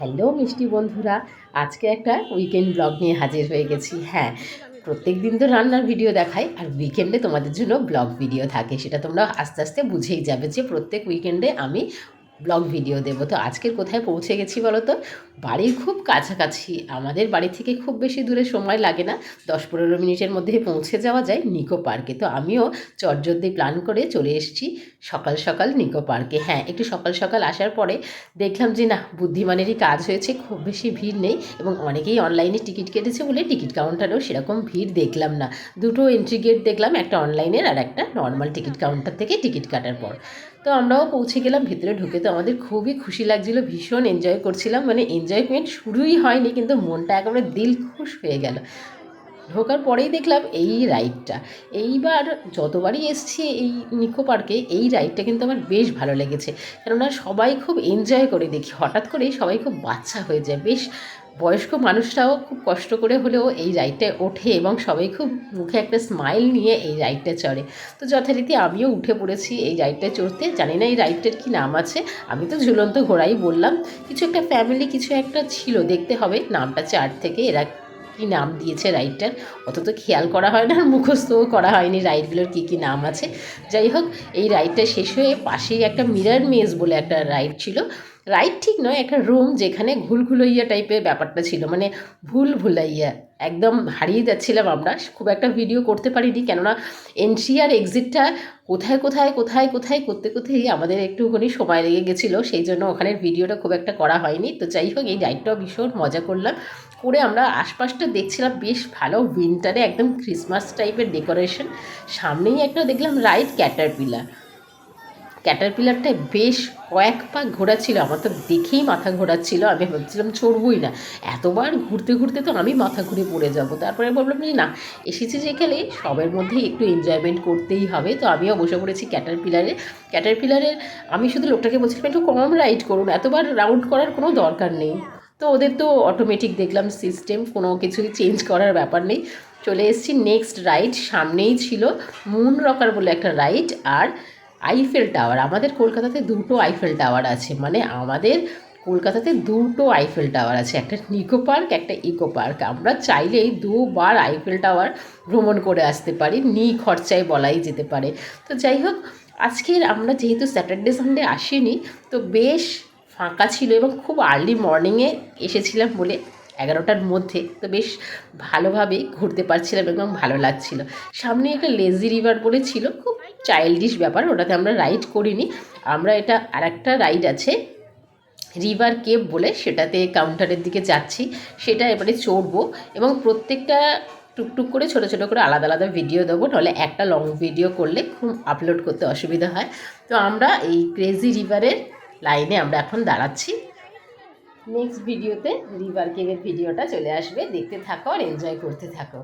Hello মিষ্টি বন্ধুরা, আজকে একটা উইকেন্ড ব্লগ নিয়ে হাজির হয়ে গেছি। হ্যাঁ প্রত্যেক দিন তো রান্নার ভিডিও দেখাই, আর উইকেন্ডে তোমাদের জন্য ব্লগ ভিডিও থাকে। সেটা তোমরা আস্তে আস্তে বুঝেই যাবে যে প্রত্যেক উইকেন্ডে আমি ব্লগ ভিডিও দেবো। তো আজকের কোথায় পৌঁছে গেছি বলো তো বাড়ির খুব কাছাকাছি। আমাদের বাড়ি থেকে খুব বেশি দূরে সময় লাগে না। দশ পনেরো মিনিটের মধ্যে পৌঁছে যাওয়া যায় নিকো পার্কে। তো আমিও চটজলদি প্ল্যান করে চলে এসেছি সকাল সকাল নিকো পার্কে। হ্যাঁ একটু সকাল সকাল আসার পরে দেখলাম যে না, বুদ্ধিমানেরই কাজ হয়েছে, খুব বেশি ভিড় নেই এবং অনেকেই অনলাইনে টিকিট কেটেছে বলে টিকিট কাউন্টারেও সেরকম ভিড় দেখলাম না। দুটো এন্ট্রি গেট দেখলাম, একটা অনলাইনের আর একটা নর্মাল টিকিট কাউন্টার থেকে টিকিট কাটার পর। তো আমরাও পৌঁছে গেলাম, ভেতরে ঢুকে তো আমাদের খুবই খুশি লাগছিল, ভীষণ এনজয় করছিলাম। মানে এনজয়মেন্ট শুরুই হয়নি, কিন্তু মনটা একেবারে দিল খুশ হয়ে গেল। ঢোকার পরেই দেখলাম এই রাইডটা এইবার যতবারই এসছি এই নিকো পার্কে এই রাইডটা কিন্তু আমার বেশ ভালো লেগেছে। কেননা সবাই খুব এনজয় করে দেখি। হঠাৎ করেই সবাই খুব বাচ্চা হয়ে যায়। বেশ বয়স্ক মানুষরাও খুব কষ্ট করে হলেও এই রাইডটায় ওঠে এবং সবাই খুব মুখে একটা স্মাইল নিয়ে এই রাইডটা চড়ে। তো যথারীতি আমিও উঠে পড়েছি এই রাইডটা চড়তে। জানি না এই রাইডটার কী নাম আছে। আমি তো ঝুলন্ত ঘোড়াই বললাম। কিছু একটা ফ্যামিলি কিছু একটা ছিল, দেখতে হবে নামটা চার থেকে এরা কী নাম দিয়েছে রাইডটার অত তো খেয়াল করা হয় না, আর মুখস্থও করা হয়নি রাইডগুলোর কী কী নাম আছে। যাই হোক, এই রাইডটা শেষ হয়ে পাশেই একটা মিরার মেজ বলে একটা রাইড ছিল। রাইড ঠিক নয়, একটা রুম যেখানে ঘুলঘুলাইয়া টাইপের ব্যাপারটা ছিল মানে ভুল ভুলাইয়া, একদম হারিয়ে যাচ্ছিলাম আমরা, খুব একটা ভিডিও করতে পারিনি, কেননা এন্ট্রি আর এক্সিটটা কোথায় কোথায় কোথায় কোথায়, করতে, করতেই আমাদের একটুখানি সময় লেগে গেছিল, সেই জন্য ওখানের ভিডিওটা খুব একটা করা হয়নি। তো যাই হোক, এই রাইডটাও ভীষণ মজা করলাম, করে আমরা আশপাশটা দেখছিলাম, বেশ ভালো উইন্টারে একদম ক্রিসমাস টাইপের ডেকোরেশন সামনেই একটা দেখলাম রাইড ক্যাটারপিলার ক্যাটারপিলারটা বেশ কয়েক পাক ঘোরাচ্ছিল আমার তো দেখেই মাথা ঘোরাচ্ছিল। আমি ভাবছিলাম চড়বই না। এতবার ঘুরতে ঘুরতে তো আমি মাথা ঘুরে পড়ে যাব। তারপরে বললাম যে, না, এসেছি যেখানে সবের মধ্যেই একটু এনজয়মেন্ট করতেই হবে। তো আমিও বসে পড়েছি ক্যাটারপিলারে। ক্যাটারপিলারের, আমি শুধু লোকটাকে বলছিলাম, একটু কম রাইড করুন। এতবার রাউন্ড করার কোনো দরকার নেই। তো ওদের তো অটোমেটিক দেখলাম সিস্টেম কোনো কিছুই চেঞ্জ করার ব্যাপার নেই। চলে এসেছি নেক্সট রাইড সামনেই ছিল মুন রকার বলে একটা রাইড আর আইফেল টাওয়ার আমাদের কলকাতাতে দুটো আইফেল টাওয়ার আছে মানে আমাদের কলকাতাতে দুটো আইফেল টাওয়ার আছে, একটা নিকো পার্ক একটা ইকো পার্ক আমরা চাইলেই দুবার আইফেল টাওয়ার ভ্রমণ করে আসতে পারি, নি খরচায় বলাই যেতে পারে। তো যাই হোক, আজকের আমরা যেহেতু স্যাটারডে সানডে আসিনি, তো বেশ ফাঁকা ছিল এবং খুব আর্লি মর্নিংয়ে এসেছিলাম বলে এগারোটার মধ্যে, তো বেশ ভালোভাবে ঘুরতে পারছিলাম এবং ভালো লাগছিল। সামনে একটা লেজি রিভার বলে ছিল, খুব চাইল্ডিশ ব্যাপার, ওটাতে আমরা রাইড করিনি। আমরা এটা আর একটা রাইড আছে রিভার কেভ বলে সেটাতে কাউন্টারের দিকে যাচ্ছি, সেটা এবারে চড়বো এবং প্রত্যেকটা টুকটুক করে, ছোটো ছোটো করে আলাদা আলাদা ভিডিও দেবো, নাহলে একটা লং ভিডিও করলে খুব আপলোড করতে অসুবিধা হয়। তো আমরা এই ক্রেজি রিভারের লাইনে আমরা এখন দাঁড়াচ্ছি। নেক্সট ভিডিওতে রিভার কেভের ভিডিওটা চলে আসবে। দেখতে থাকো আর এনজয় করতে থাকো।